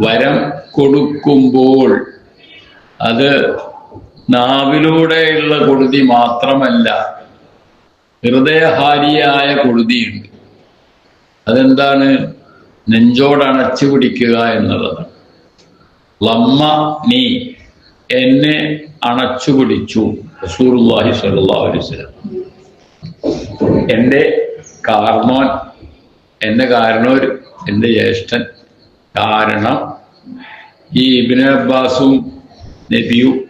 വരം കൊടുക്കുമ്പോൾ അത് നാവിലൂടെയുള്ള കൊടുതി മാത്രമല്ല ഹൃദയഹാരിയായ കൊടുതിയുണ്ട് അതെന്താണ്? നെഞ്ചോടണച്ചു പിടിക്കുക എന്നുള്ളതാണ് ലമ്മ നീ എന്നെ അണച്ചു പിടിച്ചു റസൂലുള്ളാഹി സ്വല്ലല്ലാഹു അലൈഹി വസല്ലം. എന്റെ കാർണോൻ എന്റെ കാരണവർ എന്റെ ജ്യേഷ്ഠൻ കാരണം ഈ ഇബിന് അബ്ബാസും നബിയും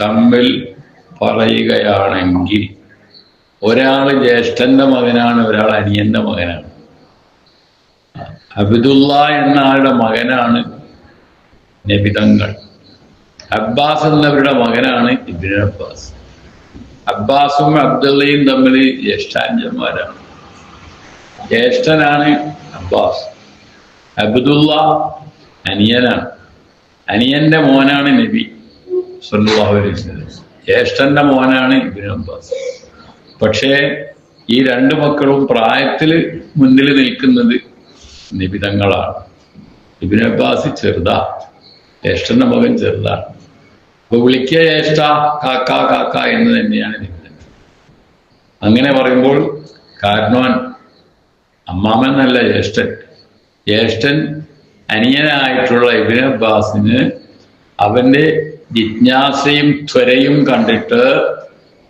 തമ്മിൽ പറയുകയാണെങ്കിൽ ഒരാൾ ജ്യേഷ്ഠന്റെ മകനാണ് ഒരാൾ അനിയന്റെ മകനാണ്. അബിദുള്ള എന്ന ആളുടെ മകനാണ് നബിതങ്ങൾ അബ്ബാസ് എന്നവരുടെ മകനാണ് ഇബിൻ അബ്ബാസ്. അബ്ബാസും അബ്ദുള്ളയും തമ്മിൽ ജ്യേഷ്ഠാഞ്ചന്മാരാണ്. ജ്യേഷ്ഠനാണ് അബ്ബാസ്. അബ്ദുള്ള അനിയനാണ്. അനിയന്റെ മോനാണ് നബി അലൈഹി ജ്യേഷ്ഠന്റെ മോനാണ് ഇബിൻ അബ്ബാസ്. പക്ഷേ ഈ രണ്ട് മക്കളും പ്രായത്തിൽ മുന്നിൽ നിൽക്കുന്നത് നിബിതങ്ങളാണ് ഇബിൻ അബ്ബാസ് ചെറുതാ ജ്യേഷ്ഠന്റെ മകൻ ചെറുതാണ് അപ്പൊ വിളിക്കുക ജ്യേഷ്ഠ കാക്ക കാക്ക എന്ന് തന്നെയാണ് നിബിതങ്ങൾ അങ്ങനെ പറയുമ്പോൾ കാരണവൻ അമ്മാമൻ എന്നല്ല ജ്യേഷ്ഠൻ. ജ്യേഷ്ഠൻ അനിയനായിട്ടുള്ള ഇബിൻ അബ്ബാസിന് അവന്റെ ജിജ്ഞാസയും ത്വരയും കണ്ടിട്ട്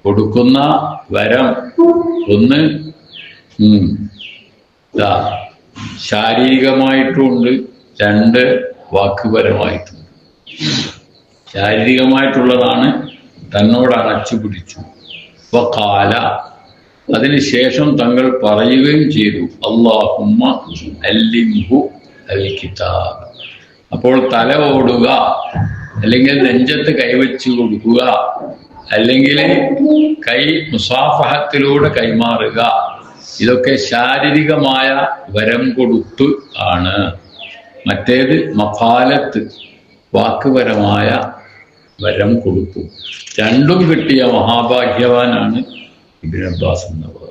കൊടുക്കുന്ന വരം ഒന്ന് ശാരീരികമായിട്ടുണ്ട് രണ്ട് വാക്കുപരമായിട്ടുണ്ട്. ശാരീരികമായിട്ടുള്ളതാണ് തന്നോട് അണച്ചു പിടിച്ചു കാല അതിനുശേഷം തങ്ങൾ പറയുകയും ചെയ്തു അൽ കിതാബ്. അപ്പോൾ തല ഓടുക അല്ലെങ്കിൽ നെഞ്ചത്ത് കൈവച്ച് കൊടുക്കുക അല്ലെങ്കിൽ കൈ മുസാഫഹത്തിലൂടെ കൈമാറുക ഇതൊക്കെ ശാരീരികമായ വരം കൊടുത്ത് ആണ്. മറ്റേത് മഫാലത്ത് വാക്കുപരമായ വരം കൊടുത്തു. രണ്ടും കിട്ടിയ മഹാഭാഗ്യവാനാണ് ഇബിൻ അബ്ബാസ് എന്നവർ